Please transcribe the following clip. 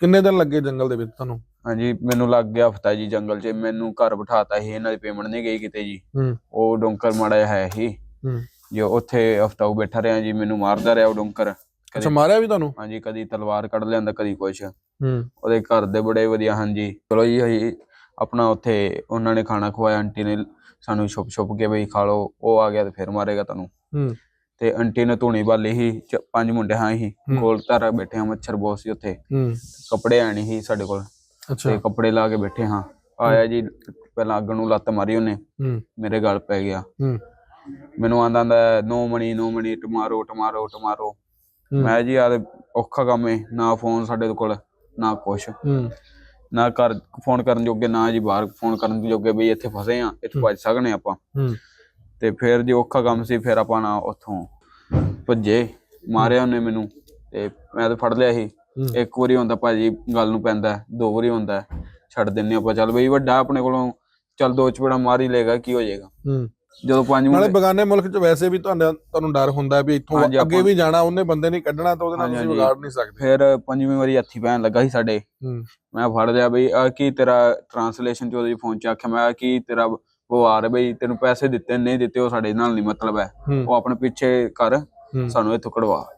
ਕਿੰਨੇ ਦਿਨ ਲੱਗੇ ਜੰਗਲ ਦੇ ਵਿੱਚ ਤੁਹਾਨੂੰ? ਹਾਂਜੀ ਮੈਨੂੰ ਲੱਗ ਗਿਆ ਹਫਤਾ ਜੀ ਜੰਗਲ 'ਚ। ਮੈਨੂੰ ਘਰ ਬਿਠਾਤਾ ਸੀ ਇਹਨਾਂ ਦੀ ਪੇਮੈਂਟ ਨਹੀਂ ਗਈ ਕਿਤੇ ਜੀ। ਹੂੰ। ਉਹ ਡੋਂਕਰ ਮਾੜਾ ਜਿਹਾ ਹੈ ਹੀ। ਹੂੰ। ਜੋ ਉੱਥੇ ਹਫਤਾ ਉਹ ਬੈਠਾ ਰਿਹਾ ਜੀ ਮੈਨੂੰ ਮਾਰਦਾ ਰਿਹਾ ਉਹ ਡੋਂਕਰ। ਅੱਛਾ ਮਾਰਿਆ ਵੀ ਤੁਹਾਨੂੰ? ਹਾਂਜੀ ਕਦੀ ਤਲਵਾਰ ਕੱਢ ਲਿਆਂਦਾ ਕਦੀ ਕੁਛ। ਹੂੰ। ਉਹਦੇ ਘਰ ਦੇ ਬੜੇ ਵਧੀਆ ਹਾਂਜੀ। ਚਲੋ ਜੀ ਅਸੀਂ ਆਪਣਾ ਉੱਥੇ ਉਹਨਾਂ ਨੇ ਖਾਣਾ ਖਵਾਇਆ ਆਂਟੀ ਨੇ ਸਾਨੂੰ ਛੁਪ ਛੁਪ ਕੇ ਬਈ ਖਾ ਲਓ ਉਹ ਆ ਗਿਆ ਤੇ ਫਿਰ ਮਾਰੇਗਾ ਤੁਹਾਨੂੰ। ਹੂੰ। ਤੇ ਆਂਟੀ ਨੇ ਧੂਣੀ ਬਾਲੀ ਸੀ ਪੰਜ ਮੁੰਡੇ ਹਾਂ ਹੂੰ। ਗੋਲ ਧਾਰਾ ਬੈਠੇ ਹਾਂ ਮੱਛਰ ਬਹੁਤ ਸੀ ਉੱਥੇ। ਕੱਪੜੇ ਆਣੀ ਸੀ ਸਾਡੇ ਕੋਲ। ਅੱਛਾ। ਤੇ ਕੱਪੜੇ ਲਾ ਕੇ ਬੈਠੇ ਹਾਂ। ਆਇਆ ਜੀ ਪਹਿਲਾਂ ਅੱਗ ਨੂੰ ਲੱਤ ਮਾਰੀ ਉਹਨੇ। ਮੇਰੇ ਗਲ ਪੈ ਗਿਆ। ਮੈਨੂੰ ਆਂਦਾ ਆਂਦਾ ਨੋ ਮਣੀ ਨੋ ਮਣੀ ਟਮਾਰੋ ਟਮਾਰੋ ਟਮਾਰੋ। ਮੈਂ ਜੀ ਯਾਰ ਔਖਾ ਕੰਮ ਏ ਨਾ ਫੋਨ ਸਾਡੇ ਕੋਲ ਨਾ ਕੁਛ। ਨਾ ਘਰ ਫੋਨ ਕਰਨ ਜੋਗੇ ਨਾ ਜੀ ਬਾਹਰ ਫੋਨ ਕਰਨ ਜੋਗੇ ਬਈ ਇੱਥੇ ਫਸੇ ਆ ਇੱਥੇ ਭੱਜ ਸਕਨੇ ਆਪਾਂ। ਤੇ ਫਿਰ ਜੇ ਔਖਾ ਕੰਮ ਸੀ ਫਿਰ ਆਪਾਂ ਨਾ ਉੱਥੋਂ ਭੱਜੇ। ਮਾਰਿਆ ਉਹਨੇ ਮੈਨੂੰ ਤੇ ਮੈਂ ਤਾਂ ਫੜ ਲਿਆ ਸੀ। ਇੱਕ ਵਾਰੀ ਹੁੰਦਾ ਭਾਜੀ ਗੱਲ ਨੂੰ ਪੈਂਦਾ ਦੋ ਵਾਰੀ ਹੁੰਦਾ ਛੱਡ ਦਿੰਨੇ ਆਪਾਂ। ਚੱਲ ਬਈ ਵੱਡਾ ਆਪਣੇ ਕੋਲੋਂ ਚੱਲ ਦੋ ਚਪੜਾ ਮਾਰ ਹੀ ਲੇਗਾ ਕੀ ਹੋ ਜਾਏਗਾ। ਜਦੋਂ ਪੰਜ ਨਾਲੇ ਬਗਾਨੇ ਮੁਲਕ 'ਚ ਵੈਸੇ ਵੀ ਤੁਹਾਨੂੰ ਤੁਹਾਨੂੰ ਡਰ ਹੁੰਦਾ ਵੀ ਇੱਥੋਂ ਅੱਗੇ ਵੀ ਜਾਣਾ ਉਹਨੇ ਬੰਦੇ ਨਹੀਂ ਕੱਢਣਾ ਤਾਂ ਉਹਦੇ ਨਾਲ ਤੁਸੀਂ। ਵਿਗਾੜ ਨਹੀਂ ਸਕਦੇ। ਫਿਰ ਪੰਜਵੀਂ ਵਾਰੀ ਹੱਥੀ ਪੈਣ ਲੱਗਾ ਸੀ ਸਾਡੇ। ਮੈਂ ਫੜ ਲਿਆ ਬਈ ਆ ਕੀ ਤੇਰਾ ਟ੍ਰਾਂਸਲੇਸ਼ਨ ਚ ਉਹਦੇ ਫੋਨ ਚ ਆਖਿਆ ਮੈਂ ਕੀ ਤੇਰਾ ਵਵਾਰ ਹੈ ਬਈ ਤੈਨੂੰ ਪੈਸੇ ਦਿੱਤੇ ਨਹੀਂ ਦਿੱਤੇ ਉਹ ਸਾਡੇ ਨਾਲ ਨਹੀਂ ਮਤਲਬ ਹੈ। ਉਹ ਆਪਣੇ ਪਿੱਛੇ ਕਰ। ਸਾਨੂੰ ਇੱਥੋਂ ਕਢਵਾ।